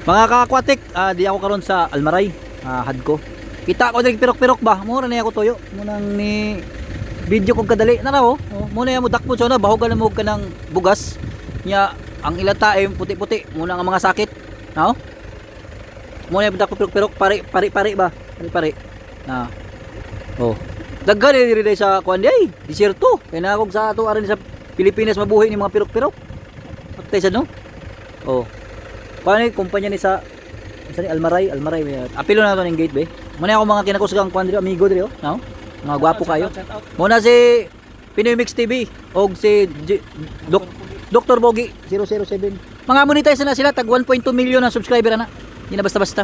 Mga ka-aquatic, ah, di ako karon sa Almaray, ah, hadko. Kita ko diri pirok-pirok ba? Mura na ako tuyo. Munang ni video ko kadali na raw. Oh. Muna mo dakpo so na bahugan mo ka ng bugas. Nya ang ilata ay puti-puti. Muna ang mga sakit. No? Muna yung dakpo pirok-pirok pare pare pare ba? Pare pare. Na. Oh. Daghan diri diri sa kuan di ay. Desierto. Kaya na sa ato aron sa Pilipinas mabuhay ni mga pirok-pirok. Patay sa no? Oh. Paano yung kumpanya ni sa sa ni Almaray, Almaray. may- Apilo na to ng gate be. Muna ako mga kinakusgang kuan diri, amigo diri oh. No? Mga gwapo kayo. Muna si Pinoy Mix TV og si J- Dok Dr. Bogi 007. Mga monetize na sila tag 1.2 million ang subscriber na. Hindi na basta-basta.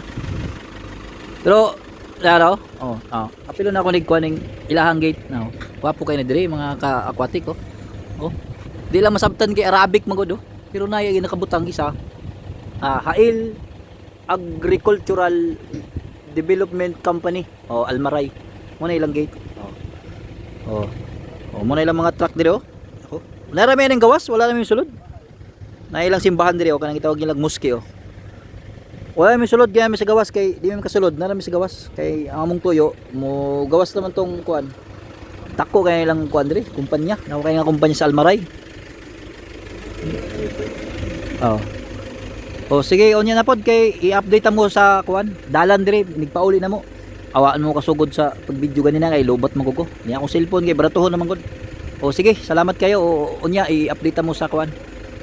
Pero Laro? Oh, oh. Apilo na ako ni kuaning ilahang gate no. Gwapo kayo na diri mga ka-aquatic oh. Oh. Di lang masabtan kay Arabic magod oh. Pero na yung nakabutang isa. Ah, Hail Agricultural Development Company o Almaray. Muna ilang gate. Oh. Oh. Oh, muna ilang mga truck diri oh. Oh. Narami ng gawas, wala namin sulod. Na ilang simbahan diri oh, kanang gitawag nilang muski oh. Wala may sulod kaya may sa gawas kay di may kasulod, narami sa gawas kay ang among tuyo mo gawas naman tong kuan. Tako kay ilang kuan diri, kumpanya. Na kay nga kumpanya sa Almaray. Oh. Oh, sige, onya na pod kay i-update mo sa kuan. Dalan dire, nigpauli na mo. Awaan mo kasugod sa pag-video ganina kay lobot mo ko. Ni akong cellphone kay bratuhon naman gud. Oh, sige, salamat kayo. O, onya i-update mo sa kuan.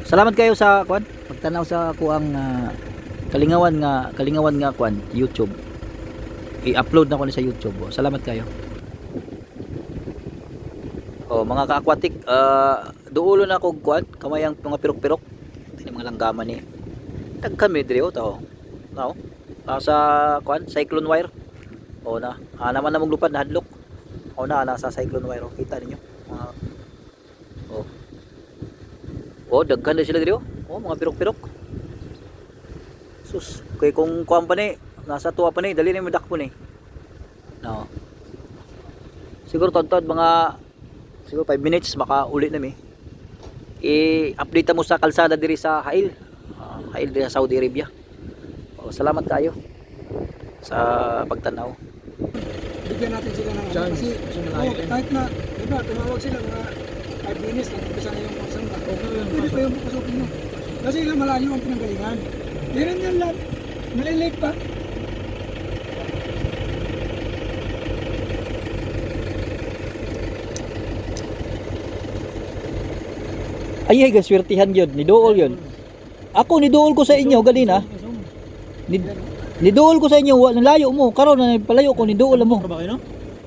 Salamat kayo sa kuan. Pagtanaw sa kuang ah, kalingawan nga kalingawan nga kuan YouTube. I-upload na ko ni sa YouTube. Oh, salamat kayo. Oh, mga ka-aquatic, ah duulo na ko kuan, kamayang mga pirok-pirok. Tingnan mga langgaman ni. Dagkan mi diri oh tao. Tao. Nasa kuan, cyclone wire. Oh na. Ah naman na mong lupad na hadlok. Oh na nasa cyclone wire. Oh, kita ninyo. Mga Oh. Oh, daghan na sila diri oh. Oh, mga pirok-pirok. Sus, kay kung kuan pa ni, nasa tuwa pa ni, dali na mo dakpo ni. No. Siguro tod mga siguro 5 minutes makauli na mi. I-update mo sa kalsada diri sa Hail. Ah, Hail diri sa Saudi Arabia. Oh, salamat kayo sa pagtanaw. bigyan natin sila ng ano kasi oh, kahit na di ba tumawag sila mga 5 minutes na umpisa na yung pagsamba pwede pa yung pasukin nyo kasi nga malayo ang pinanggalingan meron yan lahat malilate pa Ay, ay, gaswertihan yun. Nidool yun. Ako, nidool ko sa inyo, ganina. Ni, nidool ko sa inyo, wa- nalayo mo. Karon na palayo ko, mo. ba kayo no?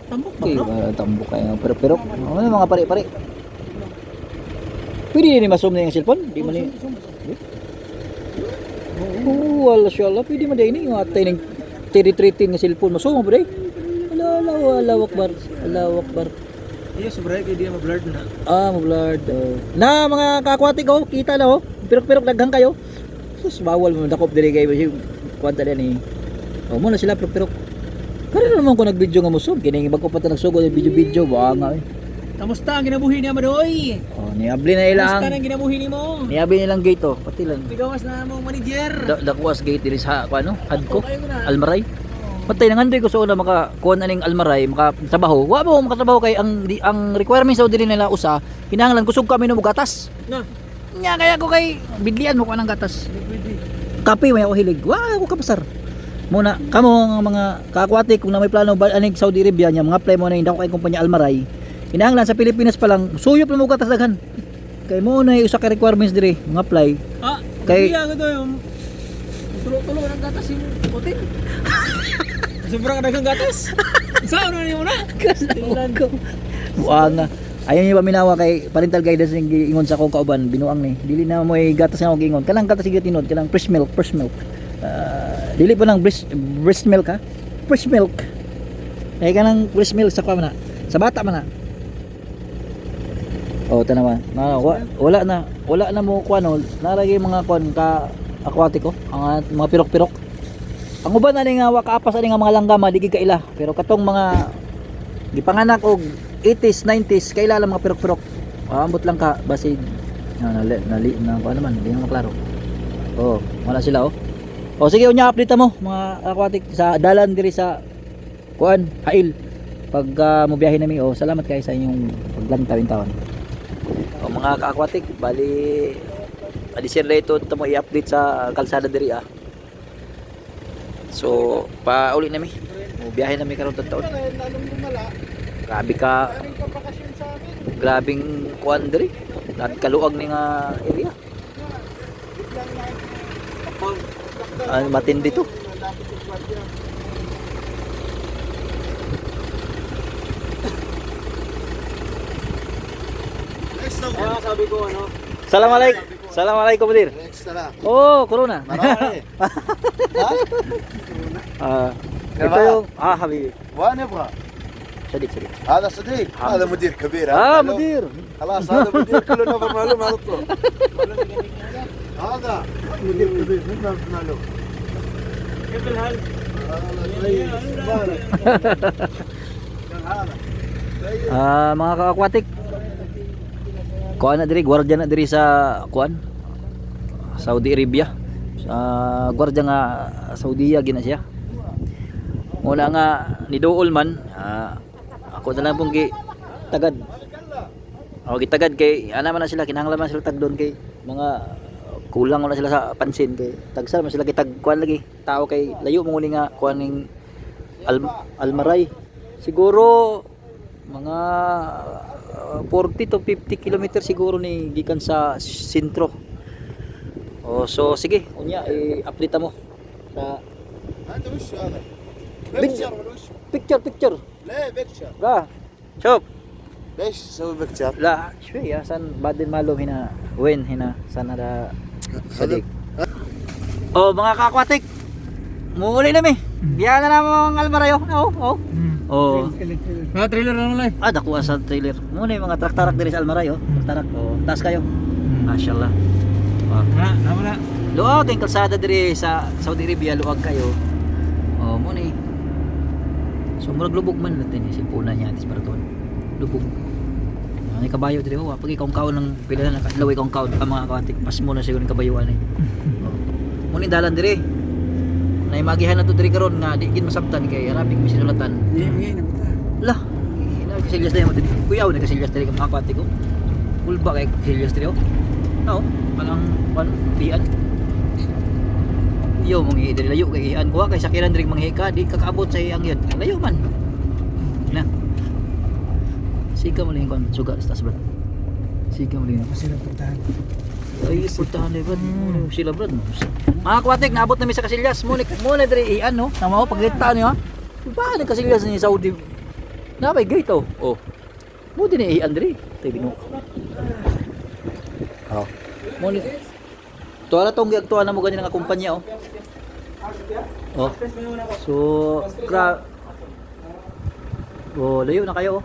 Tambok ba Okay, no? uh, tambok kayo. Pero, pero, ano mga pare-pare? Pwede din masum na yung cellphone? Di mo ni... Oh, wala siya ala. Pwede mo din ni. Yung atay ng tiri-tritin ng cellphone. Masum mo ba din? Ala, ala, ala, wakbar. Ala, wakbar. Iya, sobra kay di ma-blurred na. Ah, mablard. Oh. Na mga kakwatik oh, kita na oh. Pirok-pirok daghang kayo. Sus bawal mo dakop diri kay kwanta din ni. Oh, mo na sila pirok-pirok. Kaya naman ko nag-video nga musog, kini bago pa ta nagsugod yung video-video ba nga eh. Kamusta ang ginabuhi niya Madoy? Oh, niabli na Kamusta ilang. ang ginabuhi ni mo? Niabli nilang gate oh, pati lang. Bigawas na mong manager. Da dakwas gate diri sa ano, hadko. Mo. Almaray. Patay nang andoy ko sa una maka kuan aning almaray maka trabaho. Wa mo makatrabaho kay ang di, ang requirements daw diri nila usa, kinahanglan kusog kami ng gatas. Na. Nya kaya ko kay bidlian mo ko ng gatas. Kape may ako hilig. Wow, ako kapasar. Muna, kamo ang mga kakwati kung na may plano ba aning Saudi Arabia nya mga play mo na hindi ako kay kumpanya Almaray. Kinahanglan sa Pilipinas pa lang suyop na mo gatas daghan. Kay mo na usa ka requirements diri, mga apply. Ah, Kay- kay ano to yung tulo-tulo ng gatas yung putin. Sobrang dagang gatas. Saan na niyo na? Kasawag ko. Buanga. Ayaw niyo paminawa kay parental guidance yung giingon sa akong kauban, binuang ni. Dili na mo ay gatas nga ako giingon. Kanang gatas sige tinod, kanang fresh milk, fresh milk. Ah, dili pa ng breast, breast milk ha. Fresh milk. Eh kanang fresh milk sa kwa na. Sa bata man na. Oh, tanawa. Na, wa, wala na. Wala na mo kuan no. Naragi mga kuan ka aquatico, ang ah, mga pirok-pirok. Ang uban na ni nga wa kaapas ani nga mga langgama di gid kaila. Pero katong mga gipanganak og 80s 90s kaila lang mga pirok-pirok ambot lang ka basi na nali nali na ko naman di na maklaro oh wala sila oh O sige, unya update mo mga aquatic sa dalan diri sa kuan, Hail. Pag uh, mo biyahe nami, oh, salamat kayo sa inyong paglantawin taon. O mga ka-aquatic, bali adisir na ito ito mo i-update sa kalsada diri ah. So, pa uli nami. Mo biyahe nami karon taon. Grabe ka. Grabing kuan diri. Grabe kaluag ni nga area. Ah, matindi to. Kaya sabi ko ano, Assalamualaikum. Assalamualaikum, Dir. Extra. Oh, corona. Marami. Ah, ito Kaba. yung ah, habibi. وانا ابغى Sadik, sadik. هذا صديق الحمد هذا مدير كبير Ah, معلوم؟ mudir. خلاص هذا مدير كله نفر معلوم على طول هذا مدير كبير من ما في معلوم كيف الحال؟ هذا كويس مبارك كان هذا كويس Ah, mga ka-aquatic. Kuan na diri, gwardiya na diri sa kuan. Saudi Arabia. Sa gwardiya nga Saudiya gina siya. Muna nga ni Dool man, ah, ako na lang pong gi tagad. Ako gitagad kay ana man na sila kinahanglan man sila tag doon kay mga kulang wala sila sa pansin kay tagsal man sila kitag kuan lagi tao kay layo mo ni nga kuan ning al, almaray siguro mga uh, 40 to 50 kilometer siguro ni gikan sa sentro oh so sige unya i-update mo sa انت وش هذا؟ بيكتشر. بيكتشر ولا وش؟ picture picture ليه بيكتشر؟ ga شوف ليش تسوي بيكتشر؟ لا شوية عشان بعدين معلوم هنا وين هنا عشان هذا صديق oh mga kakwatik muli na mi biya na namang almarayo oh oh oh. Mga trailer na lang. ah dakuha sa trailer. Muna yung mga traktarak diri sa almarayo traktarak oh. Taas kayo. Mashallah. Oh. Na, nama na. luwag ang kalsada diri sa Saudi Arabia luwag kayo. Oh muna eh. So murag lubog man natin eh simpunan niya atis para tuwan lubog. Ah, may kabayo diri oh pag ikaw kaon ng pila na laway kong kaon ang mga kawatik pas mo na siguro ng kabayuan eh. Oh. muna yung dalan diri na magihan na to diri karon nga di gid masabtan kay arabik mi sinulatan hindi na lah nagkasilyas na yung diri kuyaw nagkasilyas diri mga kawatik ko. Kulba kay kasilyas diri oh. No palang pan dian yo mong diri layo kay ian kuha kay sakiran diri manghika di kakaabot sa iyang yun. Layo man. Na. Sika mo lang yung suga sa taas brad Sika mo lang yun sila puntahan. ay puntahan na brad sila brad mga kwatik naabot namin sa Casillas muna muna diri ian no tama ko pagkita niyo ha ba nang Casillas ni Saudi na may gate oh oh mo din ni ian diri tay binu oh mo ni Tuwa na tong gagtuwa na mo ganyan nga kumpanya oh. Oh. So, gra Oh, layo na kayo oh.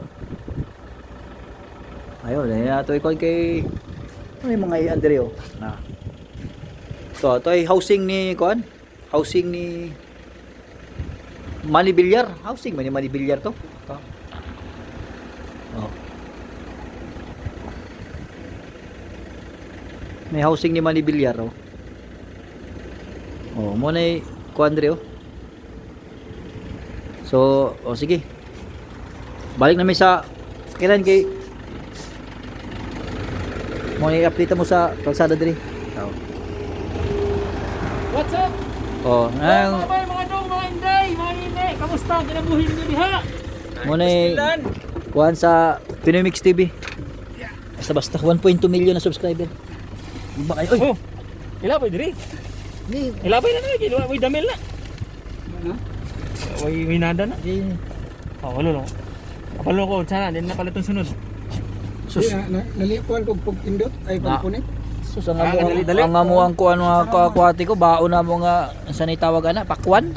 Ayun, layo na to ikon kay ano yung mga iyan diri oh. Na. So, ito ay housing ni kuan. Housing ni Manny Villar. Housing man ni Manny Villar to. Ito. Oh. May housing ni Manny Villar oh. Oh, mo na kuan diri oh. So, oh sige. Balik namin sa kiran kay mo i-update mo sa kalsada diri. Oh. What's up? Oh, ang Mga mga dong, mga inday, mga inday. Kamusta? Kinabuhi mo diha? mo na kuan sa Pinoy Mix TV. Basta basta 1.2 million na subscriber. Ba kayo? Oy, Oh, ilabay diri. hindi. Ilabay na na, ginawa mo damel na. Way may nada na. hindi. Oh, wala no. Kapalo ko, sana din na pala itong sunod. Sus, Sus. Na, nalikuan ko pag pindot ay pagpunit. Sus ang Ah, dali-dali. ang amo ang kuan mga kakwati ko bao na mo nga sanay tawag ana pakwan.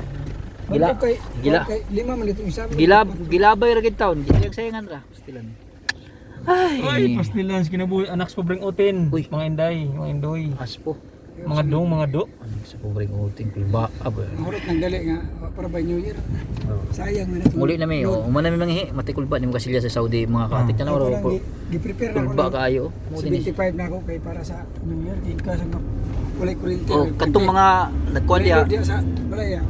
Gila. Gila. Kay, Gila. Kay, lima man dito isa. Gilab gilabay ra gid taon. Giyag sayangan ra. Pastilan. Ay, Ay, pastilans kinabuhi anak sa pobreng utin. Uy. Mga inday, mga indoy. aspo. Mga dong, mga do. Sa pobreng uting kulba abo. Mahurot ng dali nga para by New Year. Sayang man ito. Muli na mi oh, umana mi manghi matikul ba ni mo kasilya sa Saudi mga katik na ro. gi-prepare na ako. Kulba kaayo. Mo din 75 na ako kay para sa New Year. Di ka sa walay kuryente. O katong mga nagkuan sa balaya.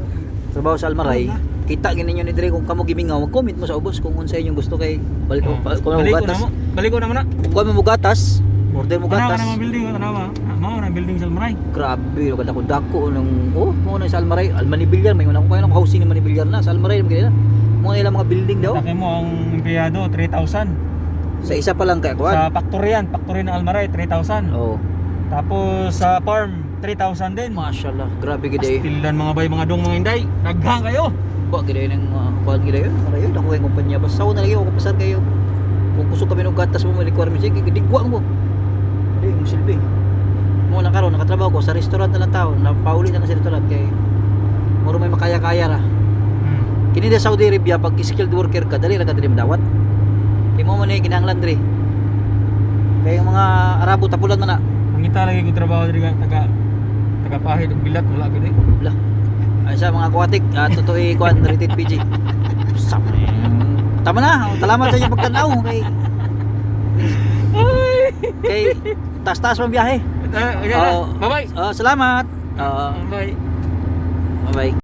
trabaho sa Almaray. Kita gini ninyo ni Dre kung kamo gimingaw, mag-comment mo sa ubos kung unsa inyong gusto kay balik Oh. oh. ko na gatas. mo. Balik ko na mo na. Kung mo gatas, order mo Ano gatas. na mga building? Ano ba? Mao na building sa Almaray. Grabe, kada ko dako nung oh, mo na sa Almaray, Almani Villar, may una ko kayo ng housing ni Almani Villar na sa Almaray mo na. Mo na ilang mga building daw. Laki mo ang empleyado 3,000. Sa isa pa lang kaya Sa kuan. factory yan, factory ng Almaray 3,000. Oh, Tapos sa farm 3,000 din. mashallah, grabe gid eh. Pastildan mga bay mga dong mga inday. Daghang kayo. Ba gid eh ng uh, kuan gid eh. Para yun ako kay kumpanya basta na lagi ako pasar kayo. Kung gusto kami ng gatas mo may requirement sige, gidigwa mo. Di mo silbi. Mo na karon nakatrabaho ko sa restaurant na lang tao, napauli na lang sa restaurant kay Muro may makaya-kaya ra. Hmm. Kini sa Saudi Arabia pag skilled worker ka dali ra ka dili madawat. Kay mo man ni kinahanglan diri. Kay yung mga Arabo tapulan man na. Mangita lagi ko trabaho diri taga taga pahid ug bilat wala gid. eh. Lah. Ay sa mga aquatic, uh, totoo kuan rated PG. Tama na, salamat sa inyong pagtanaw kay kay tas-tas pang biyahe. Ah, okay. Oh. Bye-bye. Ah, salamat. Ah, Bye. bye-bye.